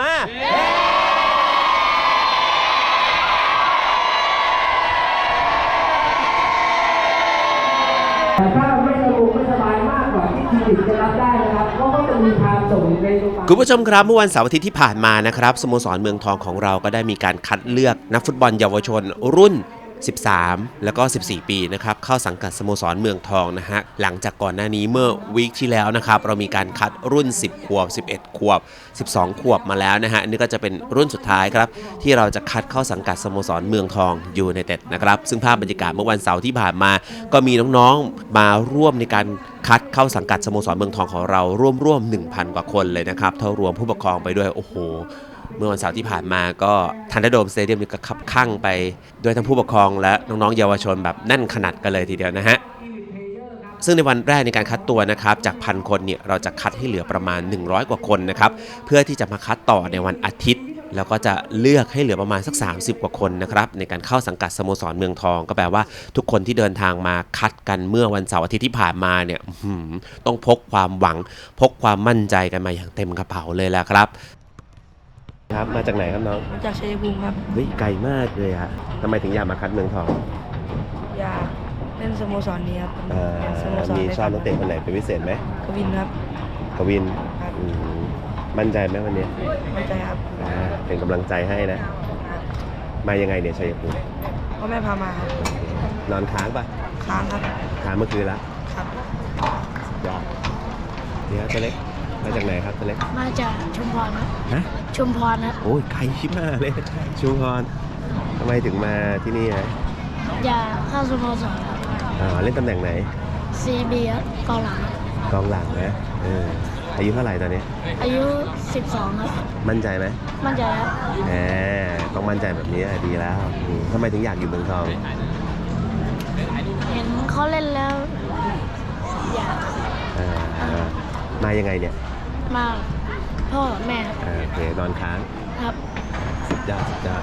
มา แต่ถ้าไม่สะดวกไม่สบายมากกว่าที่คลินิกจะรับได้นะครับก็ก็จะมีทางส่งในโรงพยาบาล คุณผู้ชมครับเมื่อวันเสาร์อาทิตย์ที่ผ่านมานะครับสโมสรเมืองทองของเราก็ได้มีการคัดเลือกนักฟุตบอลเยาวชนรุ่น 13 แล้วก็ 14 ปีนะครับเข้าสังกัดสโมสรเมืองทองนะฮะหลังจากก่อนหน้านี้เมื่อวีคที่แล้วนะครับเรามีการคัดรุ่น 10 ขวบ 11 ขวบ 12 ขวบมาแล้วนะฮะนนี่ก็จะเป็นรุ่นสุดท้ายครับที่เราจะคัดเข้าสังกัดสโมสรเมืองทองยูไนเต็ดนะครับซึ่งภาพบรรยากาศเมื่อวันเสาร์ที่ผ่านมา ก็มีน้องๆมาร่วมในการคัดเข้าสังกัดสโมสรเมืองทองของเราร่วมๆ1,000 กว่าคนเลยนะครับเท่ารวมผู้ปกครองไปด้วยโอ้โห เมื่อวันเสาร์ที่ผ่านมาก็ทันเดอร์โดมสเตเดียมนี่ก็คับข้างไปด้วยทั้งผู้ปกครองและน้องๆเยาวชนแบบแน่นขนาดกันเลยทีเดียวนะฮะซึ่งในวันแรกในการคัดตัวนะครับจากพันคนเนี่ยเราจะคัดให้เหลือประมาณ 100 กว่าคนนะครับเพื่อที่จะมาคัดต่อในวันอาทิตย์ แล้วก็จะเลือกให้เหลือประมาณสัก 30 กว่าคนนะครับในการเข้าสังกัดสโมสรเมืองทอง ก็แปลว่าทุกคนที่เดินทางมาคัดกันเมื่อวันเสาร์อาทิตย์ที่ผ่านมาเนี่ยต้องพกความหวัง พกความมั่นใจกันมาอย่างเต็มกระเป๋าเลยแหละครับ ครับ มาจากไหนครับน้อง มาจากชัยภูมิครับ เฮ้ยไกลมากเลยอะทำไมถึงอยากมาคัดเมืองทองอยากเล่นสโมสรนี้ครับเอ่อเป็นสโมสรมีในชอบนักเตะคนไหนเป็นพิเศษไหมกวินครับ กวินครับอืมมั่นใจไหมวันนี้มั่นใจครับอ่าเป็นกำลังใจให้นะ มายังไงเนี่ยชัยภูมิพ่อแม่พามาครับนอนค้างปะค้างครับค้างเมื่อคืนละครับยอดนี่ครับตัวเล็ก มาจากไหนครับตัวเล็กมาจากชุมพรครับฮะชุมพรครับโอ้ยไกลชิบมากเลยชุมพรทำไมถึงมาที่นี่ฮะอยากเข้าสโมสรครับอ่าเล่นตำแหน่งไหน CB ครับกองหลังครับกองหลังนะเอออายุเท่าไหร่ตอนนี้ อายุ 12ครับมั่นใจไหมมั่นใจครับแหมต้องมั่นใจแบบนี้อะดีแล้วอืมทำไมถึงอยากอยู่เมืองทองเห็นเขาเล่นแล้ว อยากเอ่อมายังไงเนี่ย มาพ่อแม่ครับเอ่อโอเคนอนค้างครับสุดยอดสุดยอด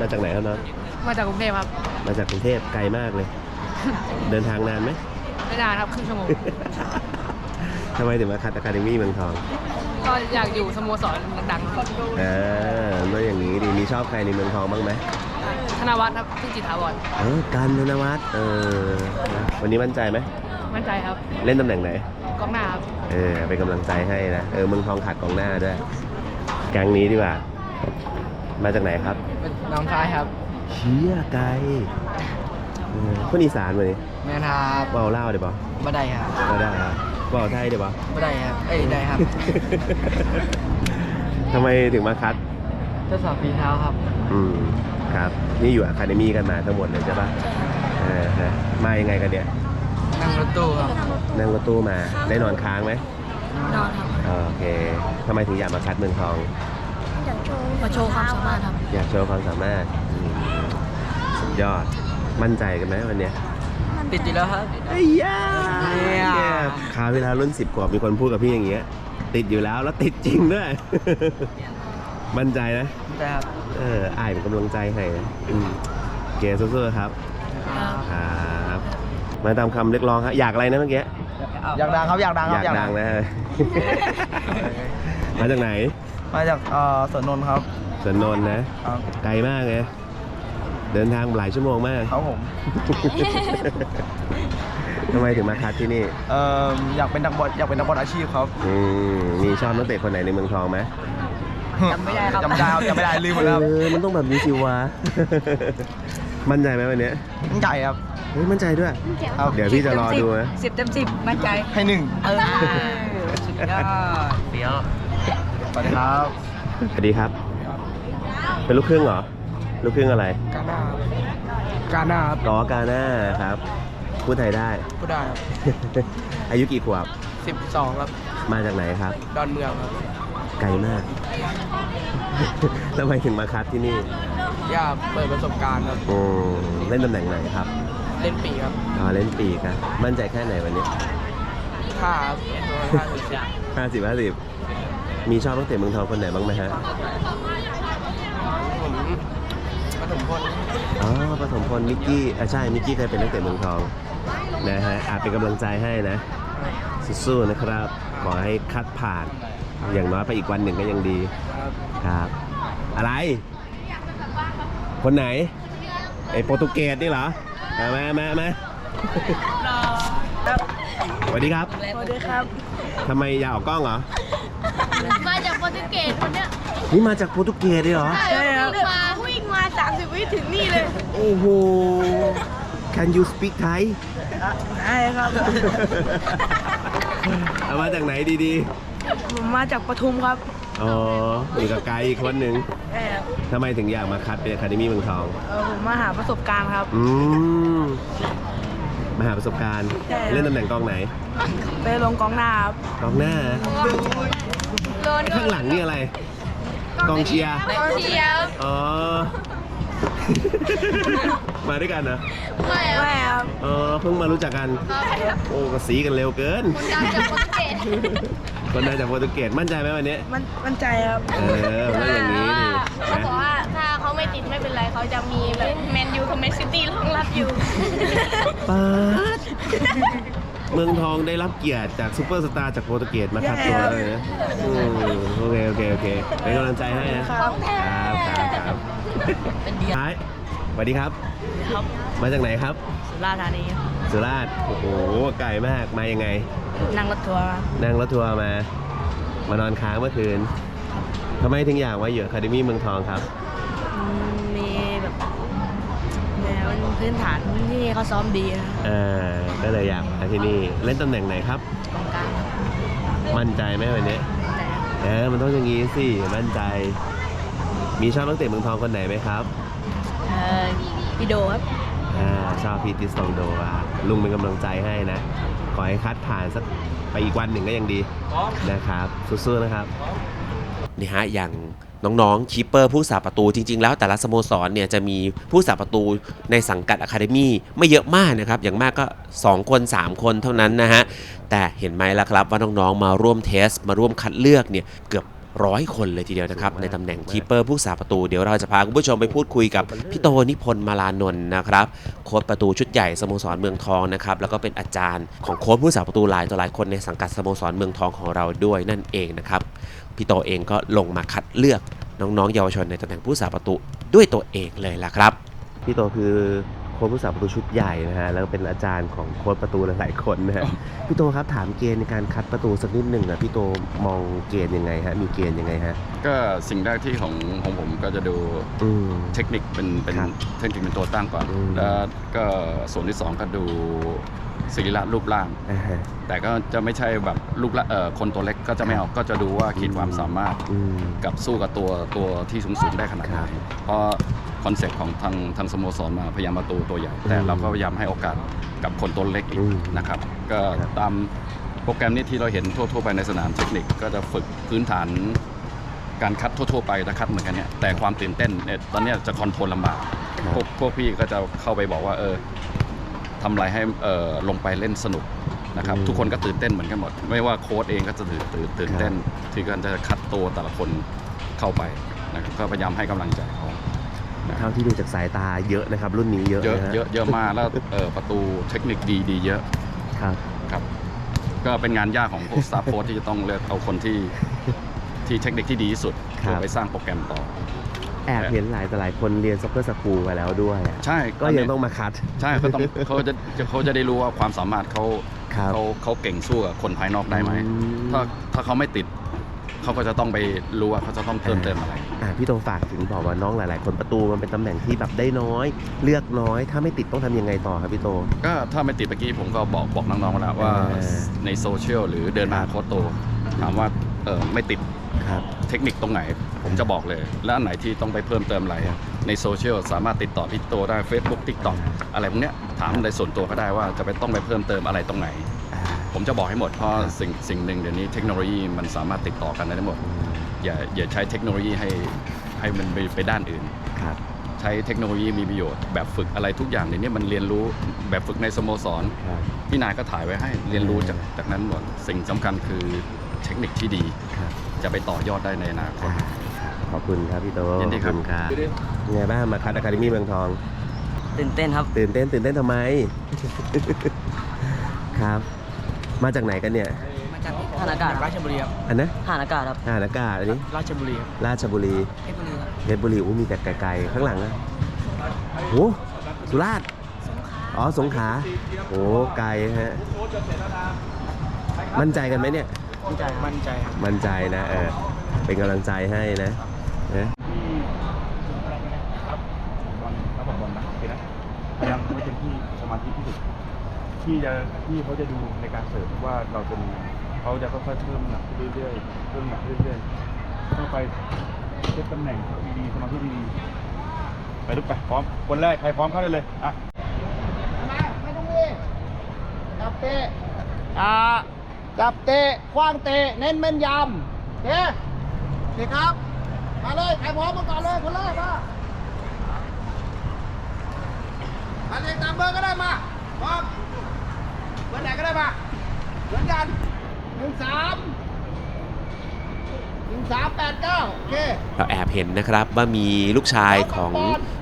มาจากไหนครับน้องมาจากกรุงเทพครับมาจากกรุงเทพไกลมากเลย เดินทางนานไหม ไม่นานครับครึ่งชั่วโมง ทำไมถึงมาคัดอะคาเดมี่เมืองทองก็อยากอยู่สโมสรดังๆครับอ่าเมื่ออย่างนี้ดีมีชอบใครในเมืองทองบ้างไหมธนวัฒน์ครับที่จิตรถาวรเออกันธนวัฒน์เออนะวันนี้มั่นใจไหมมั่นใจครับ เล่นตำแหน่งไหน กองหน้าครับ เออเป็นกำลังใจให้นะ เออเมืองทองขาดกองหน้าด้วย แก๊งนี้ดีกว่า มาจากไหนครับ เป็นน้องชายครับเชี่ยไกลเออคนอีสานมานี่แม่ครับเบาเล่าวเดี๋ยวบอบ่ได้ครับก็ได้ครับเบาไทยเดี๋ยวบอ บ่ได้ครับ เอ้ยได้ครับ ทำไมถึงมาคัด ทดสอบฝีเท้าครับ อืม ครับ นี่อยู่อะคาเดมี่กันมาทั้งหมดเลยใช่ปะเออฮะมายังไงกันเนี่ย นั่งรถตู้ครับนั่งรถตู้มาได้นอนค้างไหมนอนครับโอเคทำไมถึงอยากมาคัดเมืองทอง อยากโชว์มาโชว์ความสามารถครับอยากโชว์ความสามารถอืมสุดยอดมั่นใจกันไหมวันเนี้ยติดอยู่แล้วครับ ไอ้ย่าเนี่ย คราวเวลารุ่นสิบกว่ามีคนพูดกับพี่อย่างเงี้ย ติดอยู่แล้วแล้วติดจริงด้วย มั่นใจนะใช่ครับ เอออายเป็นกำลังใจให้นะอืมเกสู้ๆครับครับ มาตามคำเรียกร้องครับอยากอะไรนะเมื่อกี้อยากดังครับอยากดังคอรับยากดังนะมาจากไหนมาจากเอ่อสวนนนท์ครับสวนนนท์นะ ครับไกลมากเลยเดินทางหลายชั่วโมงมาก ครับผมทำไมถึงมาคัดที่นี่ เอ่ออยากเป็นนักบอลอยากเป็นนักบอลอาชีพครับอืมมีชอบนักเตะคนไหนในเมืองทองไหมจำไม่ได้ครับจำไม่ได้ครับจำไม่ได้ลืมหมดแล้วครับเออมันต้องแบบนี้สิวะ มั่นใจไหมวันเนี้ยใหญ่ครับเฮ้ยมั่นใจด้วย ครับ เดี๋ยวพี่จะรอดูนะ สิบเต็มสิบมั่นใจ ให้หนึ่งเออสุดยอดเดี๋ยวสวัสดีครับสวัสดีครับ เป็นลูกครึ่งเหรอ ลูกครึ่งอะไร กาหน้าการหน้าครับกอกาหน้าครับ พูดไทยได้ ผู้ได้ครับอายุกี่ขวบ สิบสองครับ มาจากไหนครับ ดอนเมืองครับ ไกลมากทำไมถึงมาคัดที่นี่ อยากเปิดประสบการณ์ครับ อืมเล่นตำแหน่งไหนครับเล่นปีกครับอ๋อเล่นปีกอะมั่นใจแค่ไหนวันนี้ค่าครับประมาณห้าสิบสิบห้าสิบห้าสิบมีชอบนักเตะเมืองทองคนไหนบ้างไหมฮะผมปฐมพลอ๋อปฐมพลมิกกี้อะใช่มิกกี้เคยเป็นนักเตะเมืองทองนะฮะอาจเป็นกำลังใจให้นะสู้ๆนะครับขอให้คัดผ่าน อย่างน้อยไปอีกวันหนึ่งก็ยังดีครับอะไร คนไหนไอ้โปรตุเกสนี่เหรอมามามามาสวัสดีครับสวัสดีครับทำไมอยากออกกล้องเหรอมาจากโปรตุเกสคนเนี้ยนี่มาจากโปรตุเกสเลยเหรอใช่ครับมาวิ่งมา 30 วิถึงนี่เลย โอ้โห Can you speak Thai ใช่ครับเอามาจากไหนดีผมมาจากปทุมครับๆอ๋ออยู่กับไกด์อีกคนหนึ่งใช่ครับ ทำไมถึงอยากมาคัดเป็นอะคาเดมี่เมืองทอง เออผมมาหาประสบการณ์ครับ อืมมาหาประสบการณ์ ใช่ เล่นตำแหน่งกองไหนไปลงกองหน้าครับกองหน้าโดนไอ้ข้างหลังนี่อะไร กองเชียร์เชียร์อ๋อ มาด้วยกันเหรอไม่อะไม่ครับอ๋อเพิ่งมารู้จักกัน โอ้ก็สีกันเร็วเกิน จากโปรตุเกสคนมาจากโปรตุเกสมั่นใจไหมวันนี้ มันมันใจครับ เออมันต้องอย่างนี้ดิ เขานะบอกว่าถ้าเขาไม่ติดไม่เป็นไรเขาจะมีแบบแมนยูกับแมนซิตี้รองรับอยู่ป๊าดเมืองทองได้รับเกียรติจากซูเปอร์สตาร์จากโปรตุเกสมาคัดตัวเลยนะอืมโอเค โอเค โอเคเป็นกำลังใจให้นะครับครับครับครับท้ายสวัสดีครับ ครับมาจากไหนครับ สุราษฎร์ธานีครับสุราษฎร์โอ้โหไกลมากมายังไง นั่งรถทัวร์มานั่งรถทัวร์มามานอนค้างเมื่อคืน ทำไมถึงอยากมาอยู่อะคาเดมี่เมืองทองครับ อืมมีแบบเนี่ยมันพื้นฐานที่นี่เขาซ้อมดีครับอ่า ก็เลยอยากมาที่นี่ เล่นตำแหน่งไหนครับ กองกลางครับมั่นใจไหมวันนี้ แต่เออ มันต้องอย่างนี้สิ มั่นใจ มีชอบนักเตะเมืองทองคนไหนไหมครับ เออพี่โดครับ อ่าชอบพีติสโตโดอะลุงเป็นกำลังใจให้นะ ขอให้คัดผ่านสักไปอีกวันหนึ่งก็ยังดีนะครับ สู้ๆนะครับ นี่ฮะอย่างน้องๆคีปเปอร์ผู้สาประตูจริง ๆ แล้วแต่ละสโมสรเนี่ยจะมีผู้สาประตูในสังกัดอะคาเดมี่ไม่เยอะมากนะครับ อย่างมากก็ 2 คน 3 คนเท่านั้นนะฮะ แต่เห็นไหมล่ะครับว่าน้องๆมาร่วมเทส มาร่วมคัดเลือกเนี่ยเกือบร้อยคนเลยทีเดียวนะครับ ในตำแหน่งคีปเปอร์ผู้สาประตูเดี๋ยวเราจะพาคุณผู้ชมไปพูดคุยกับพี่โตนิพนธ์มาลานนท์นะครับโค้ชประตูชุดใหญ่สโมสรเมืองทองนะครับแล้วก็เป็นอาจารย์ของโค้ชผู้สาประตูหลายต่อหลายคนในสังกัดสโมสรเมืองทองของเราด้วยนั่นเองนะครับ พี่โตเองก็ลงมาคัดเลือกน้องๆ เยาวชนในตำแหน่งผู้สาประตูด้วยตัวเองเลยล่ะครับ พี่โตคือโค้ชผู้สาประตูชุดใหญ่นะฮะแล้วก็เป็นอาจารย์ของโค้ชประตูหลายๆคนนะฮะพี่โตครับถามเกณฑ์ในการคัดประตูสักนิดหนึ่งอะพี่โตมองเกณฑ์ยังไงฮะมีเกณฑ์ยังไงฮะก็สิ่งแรกที่ของของผมก็จะดูอืม เทคนิคเป็นเป็นครับเทคนิคเป็นตัวตั้งก่อน อืม แล้วก็ส่วนที่สองก็ดู ศิริละรูปร่าง อ่าฮะแต่ก็จะไม่ใช่แบบรูปละเอ่อคนตัวเล็กก็จะไม่เอาก็จะดูว่าขีดความสามารถอืม กับสู้กับตัวตัวที่สูงสูงๆได้ขนาดไหครันบเพราะคอนเซ็ปต์ของทางทางสโมสรมาพยายามมาตูตัวใหญ่แต่อืมเราก็พยายามให้โอกาสกับคนตัวเล็กอีกอืมนะครับ ก็ครับ ตามโปรแกรมนี้ที่เราเห็นทั่วๆไปในสนามเทคนิคก็จะฝึกพื้นฐาน การคัดทั่วๆไปจะคัดเหมือนกันเนี่ยแต่ความตื่นเต้นเนี่ยตอนเนี้ยจะคอนโทรลลำบาก พวกพวกพี่ก็จะเข้าไปบอกว่าเออ ทำอะไรให้เออลงไปเล่นสนุกนะครับ อืมทุกคนก็ตื่นเต้นเหมือนกันหมด ไม่ว่าโค้ชเองก็จะตื่นตื่นตื่นเต้นที่กันจะคัดตัวแต่ละคนเข้าไปนะครับก็พยายามให้กำลังใจเขานะเท่าที่ดูจากสายตาเยอะนะครับ รุ่นนี้เยอะเยอะนฮเยอะเยอะมากแล้วเออประตูเทคนิคดีดีเยอะ ครับ ครับก็เป็นงานยากของพวกสตาฟโค้ชที่จะต้องเลือกเอาคนที่ที่เทคนิคที่ดีที่สุดครับ เพื่อไปสร้างโปรแกรมต่อ แอบเห็นหลายต่อหลายคนเรียนซ็อกเกอร์สคูลมาแล้วด้วยอะใช่ก็ยังต้องมาคัด ใช่เขาต้องเขาจะเขาจะได้รู้ว่าความสามารถเขาครับเขาเขาเก่งสู้กับคนภายนอกได้ไหมอืม ถ้าถ้าเขาไม่ติด เขาก็จะต้องไปรู้ว่าเขาจะต้องเพิ่มเติมอะไร อะพี่โตฝากถึงบอกว่าน้องหลาย ๆ คนประตูมันเป็นตำแหน่งที่แบบได้น้อย เลือกน้อย ถ้าไม่ติดต้องทำยังไงต่อครับพี่โต ก็ถ้าไม่ติดเมื่อกี้ผมก็บอกบอกน้องๆมาแล้วว่าเออ ในโซเชียลหรือเดินมาครับโค้ชโต ถามว่าเออไม่ติด ครับ เทคนิคตรงไหนผมจะบอกเลย และอันไหนที่ต้องไปเพิ่มเติมอะไรครับในโซเชียลสามารถติดต่อพี่โตได้ Facebook TikTok อะไรพวกเนี้ยถามในส่วนตัวก็ได้ว่าจะไปต้องไปเพิ่มเติมอะไรตรงไหนอ่าผมจะบอกให้หมดเพราะครับสิ่งสิ่งหนึ่งเดี๋ยวนี้เทคโนโลยีมันสามารถติดต่อกันได้ทั้งหมดอืมอย่าอย่าใช้เทคโนโลยีให้ให้มันไปไปด้านอื่นครับใช้เทคโนโลยีมีประโยชน์แบบฝึกอะไรทุกอย่างเดี๋ยวนี้มันเรียนรู้แบบฝึกในสโมสรครับพี่นายก็ถ่ายไว้ให้เรียนรู้จากจากนั้นหมดสิ่งสำคัญคือเทคนิคที่ดีครับ จะไปต่อยอดได้ในอนาคตอ่าขอบคุณครับพี่โตยินดีครับ ขอณครับไงบ้างมาคัดอะคาเดมี่เมืองทอง ตื่นเต้นครับ ตื่นเต้นตื่นเต้นทำไม ครับ มาจากไหนกันเนี่ย มาจากานอากาศจากราชบุรีครับอันนะฐานอากาศครับอ่านอากาศอันนี้ ราชบุรีครับราชบุรีเพชรบุรีครับเพชรบุรีอู้มีแต่ไกลๆข้างหลังอะโอ้สุราษฎร์อ๋อสงขลาโอ้ไกลฮะมั่นใจกันไหมเนี่ย มั่นใจมั่นใจครับมั่นใจนะเออเป็นกำลังใจให้นะนะแล้วบอกบอลนะโอเคนะพยายามทำให้เต็มที่สมาธิที่สุดที่จะที่เขาจะดูในการเสิร์ฟว่าเราจะมีเขาจะค่อยๆเพิ่มหนักขึ้นเรื่อยๆเพิ่มหนักขึ้นเรื่อยๆต้องไปเซตตำแหน่งดีๆสมาธิดีๆไปลุกไปพร้อมคนแรกใครพร้อมเข้าได้เลยอะไม่ต้องรีบจับเตะอ่า จับเตะคว้างเตะเน้นแม่นยำเตะเตะครับ มาเลยใครพร้อมมาก่อนเลยคนแรกมามาเรียงตามเบอร์ก็ได้มาพร้อมเบอร์ไหนก็ได้มาเหมือนกันหนึ่งสาม หนึ่งสามแปดเก้าโอเค เราแอบเห็นนะครับว่ามีลูกชายของ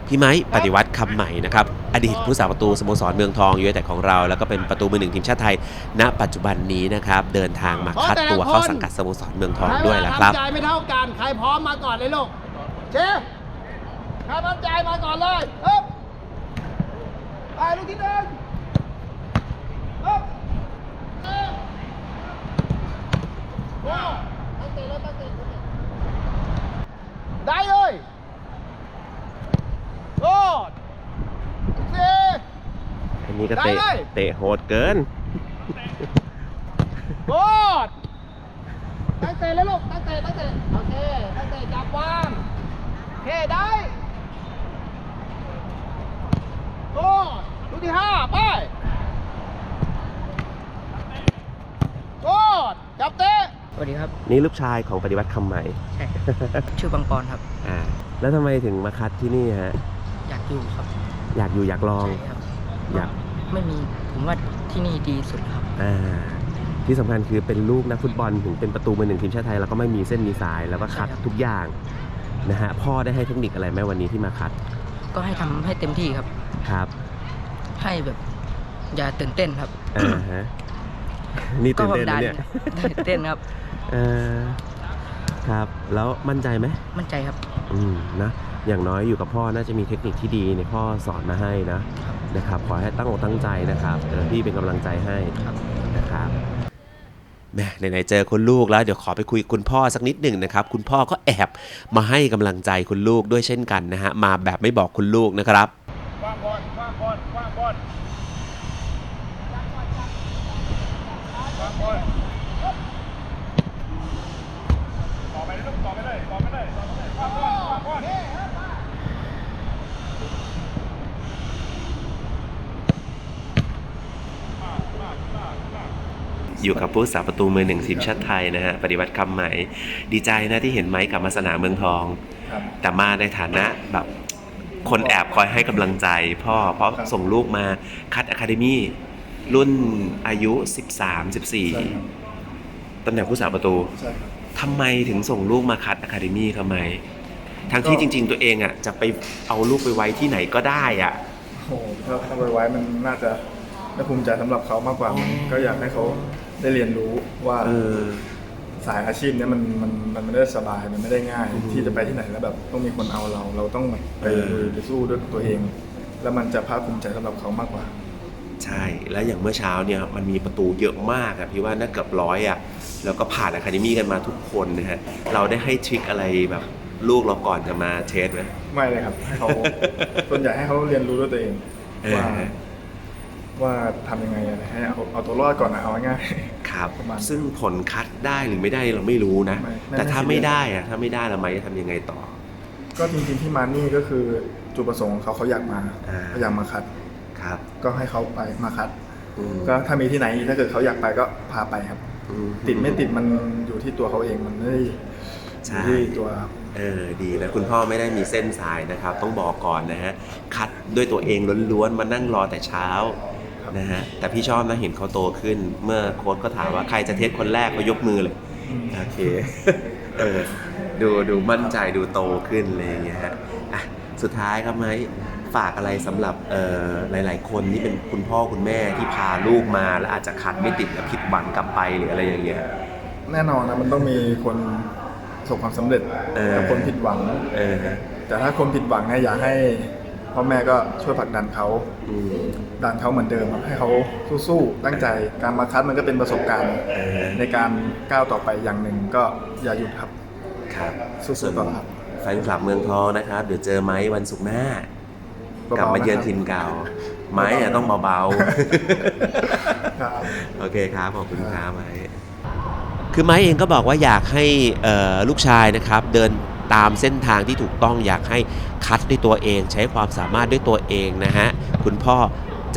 พี่ไม้ปฏิวัติคำใหม่นะครับ อดีตผู้สาประตูสโมสรเมืองทองยูไนเต็ดของเรา แล้วก็เป็นประตูมือหนึ่งทีมชาติไทย ณ ปัจจุบันนี้นะครับ เดินทางมาคัดตัวเข้าสังกัดสโมสรเมืองทองด้วยแล้วครับ ใครเวลาทำใจไม่เท่ากัน ใครพร้อมมาก่อนเลยลูก เชฟใครมั่นใจมาก่อนเลยฮึบไปลูกที่หนึ่งฮึบเอ๊ะว้าวตั้งเตะเลยตั้งเตะตั้งเตะได้เลยโกดสี่ อันนี้ ก็เตะ ได้เลย เตะโหดเกินโกดตั้งเตะเลยลูก ตั้งเตะตั้งเตะโอเค ตั้งเตะจับวางโอเคได้โกดลูกที่ห้าไปโกดจับเตะ สวัสดีครับ นี่ลูกชายของปฏิวัติคำใหม่ ใช่ครับ ชื่อปังปอนครับ อ่า แล้วทำไมถึงมาคัดที่นี่ฮะ อยากอยู่ครับอยากอยู่อยากลอง ใช่ครับ อยาก ไม่มีผมว่าที่นี่ดีสุดครับอ่าที่สำคัญคือเป็นลูกนักฟุตบอลถึงเป็นประตูมือหนึ่งทีมชาติไทยแล้วก็ไม่มีเส้นมีสายแล้วก็คัดใช่ครับทุกอย่างนะฮะพ่อได้ให้เทคนิคอะไรไหมวันนี้ที่มาคัดก็ให้ทำให้เต็มที่ครับ ครับให้แบบ อย่าตื่นเต้นครับ อ่าฮะนี่ตื่นเต้นก็นะดัเนี่ยตื่นเต้นครับ เออครับ แล้วมั่นใจไหม มั่นใจครับ อืมนะอย่างน้อยอยู่กับพ่อน่าจะมีเทคนิคที่ดีในพ่อสอนมาให้นะ นะครับ ขอให้ตั้งอกตั้งใจนะครับเออพี่เป็นกำลังใจให้ครับนะครับแหม่ไหนๆเจอคุณลูกแล้วเดี๋ยวขอไปคุยกับคุณพ่อสักนิดหนึ่งนะครับ คุณพ่อก็แอบมาให้กำลังใจคุณลูกด้วยเช่นกันนะฮะมาแบบไม่บอกคุณลูกนะครับว่างบอลว่างบอลว่างบอลว่างบอลต่อไปเลยลูกต่อไปเลยต่อไปเลยต่อไปเลยว่างบอลว่างบอล อยู่กับผู้สาประตูมือหนึ่งทีมชาติไทยนะฮะปฏิวัติคำใหม่ ดีใจนะที่เห็นไม้กลับมาสนามเมืองทองครับแต่มาในฐานะแบบคนแอบคอยให้กำลังใจพ่อเพราะครับส่งลูกมาคัดอะคาเดมี่รุ่นอายุ 13ใช่ครับ14ตำแหน่งผู้สาประตูใช่ครับทำไมถึงส่งลูกมาคัดอะคาเดมี่ทำไม ทั้งที่ก็จริง ๆ ตัวเองอะจะไปเอาลูกไปไว้ที่ไหนก็ได้อะโอ้โหถ้าถ้าไปไว้มันน่าจะน่าภูมิใจสำหรับเขามากกว่ามันก็อยากให้เขา ได้เรียนรู้ว่าเออ สายอาชีพเนี้ยมันมันมันไม่ได้สบายมันไม่ได้ง่าย ที่จะไปที่ไหนแล้วแบบต้องมีคนเอาเรา เราต้องแบบไปเออไปสู้ด้วยตัวเอง แล้วมันจะภาคภูมิใจสำหรับเขามากกว่า ใช่ แล้วอย่างเมื่อเช้าเนี่ยมันมีประตูเยอะมากอะพี่ว่าน่าเกือบร้อยอะแล้วก็ผ่านอะคาเดมี่กันมาทุกคนนะฮะ เราได้ให้ทริคอะไรแบบลูกเราก่อนจะมาเทสไหม ไม่เลยครับให้เขา ส่วนใหญ่ให้เขาเรียนรู้ด้วยตัวเอง เออ ว่า ว่าทำยังไงอะให้เอาเอาตัวรอดก่อนนะเอาง่าย ครับ ประมาณซึ่งผลคัดได้หรือไม่ได้เราไม่รู้นะ ไม่ไม่แต่ถ้าไม่ไม่ซีเรียสได้อะถ้าไม่ได้เราไม่จะทำยังไงต่อ ๆก็จริงๆที่มานี่ก็คือจุดประสงค์ของเขาเขาอยากมาอ่า เขาอยากมาคัด ครับก็ให้เขาไปมาคัด อืมก็ถ้ามีที่ไหนถ้าเกิดเขาอยากไปก็พาไปครับ อื ติดไม่ติดมันอยู่ที่ตัวเขาเองมันไม่ได้อใช่ ยู่ที่ตัว เออดีนะคุณพ่อไม่ได้มีเส้นสายนะครับ ต้องบอกก่อนนะฮะคัดด้วยตัวเองล้วนๆมานั่งรอแต่เช้าครับ นะฮะแต่พี่ชอบนะเห็นเขาโตขึ้น เมื่อโค้ชก็ถามว่าใครจะเทสคนแรกก็ยกมือเลยอืมโอเคเออดูดูมั่นใจดูโตขึ้นเลยอย่างเงี้ยฮะอะสุดท้ายครับไหมฝากอะไรสำหรับเอ่อหลาย ๆ คนที่เป็นคุณพ่อคุณแม่ที่พาลูกมาแล้วอาจจะขัดไม่ติดแล้วผิดหวังกลับไปหรืออะไรอย่างเงี้ยแน่นอนนะมันต้องมีคนประสบความสำเร็จเออกับคนผิดหวังเออแต่ถ้าคนผิดหวังเนี่ยอยากให้ พ่อแม่ก็ช่วยผลักดันเขาอืมดันเขาเหมือนเดิมครับให้เขาสู้ๆตั้งใจการมาคัดมันก็เป็นประสบการณ์เออในการก้าวต่อไปอย่างหนึ่งก็อย่าหยุดครับครับสู้ๆต่อครับแฟนคลับเมืองทองนะครับ เดี๋ยวเจอไม้วันศุกร์หน้าเบาๆกลับมาเยือนนะครับถิ่นเก่าไม้อะต้องเบาครับๆโอเคครับขอบคุณครับไม้คือไม้เองก็บอกว่าอยากให้เอ่อลูกชายนะครับ เดิน ตามเส้นทางที่ถูกต้องอยากให้คัดด้วยตัวเอง ใช้ความสามารถด้วยตัวเองนะฮะคุณพ่อ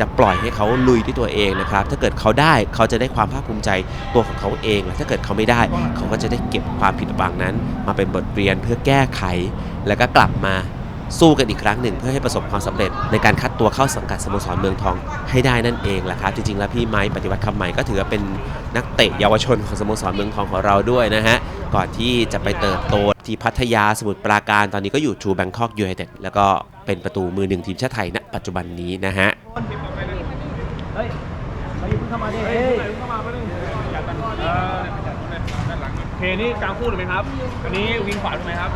จะปล่อยให้เขาลุยด้วยตัวเองนะครับ ถ้าเกิดเขาได้เขาจะได้ความภาคภูมิใจตัวของเขาเองและถ้าเกิดเขาไม่ได้ เขาก็จะได้เก็บความผิดหวังนั้น มาเป็นบทเรียนเพื่อแก้ไข แล้วก็กลับมา สู้กันอีกครั้งหนึ่งเพื่อให้ประสบความสำเร็จในการคัดตัวเข้าสังกัดสโมสรเมืองทองให้ได้นั่นเองแหละครับจริงๆ แล้วพี่ไม้ปฏิวัติคำใหม่ก็ถือว่าเป็นนักเตะเยาวชนของสโมสรเมืองทองของเราด้วยนะฮะก่อนที่จะไปเติบโตที่พัทยาสมุทรปราการตอนนี้ก็อยู่ทูแบงคอกยูไนเต็ดแล้วก็เป็นประตูมือหนึ่งทีมชาติไทยณปัจจุบันนี้นะฮะเพนี่กลางคู่หรือไหมครับอันนี้วิงขวาถูกไหมครับ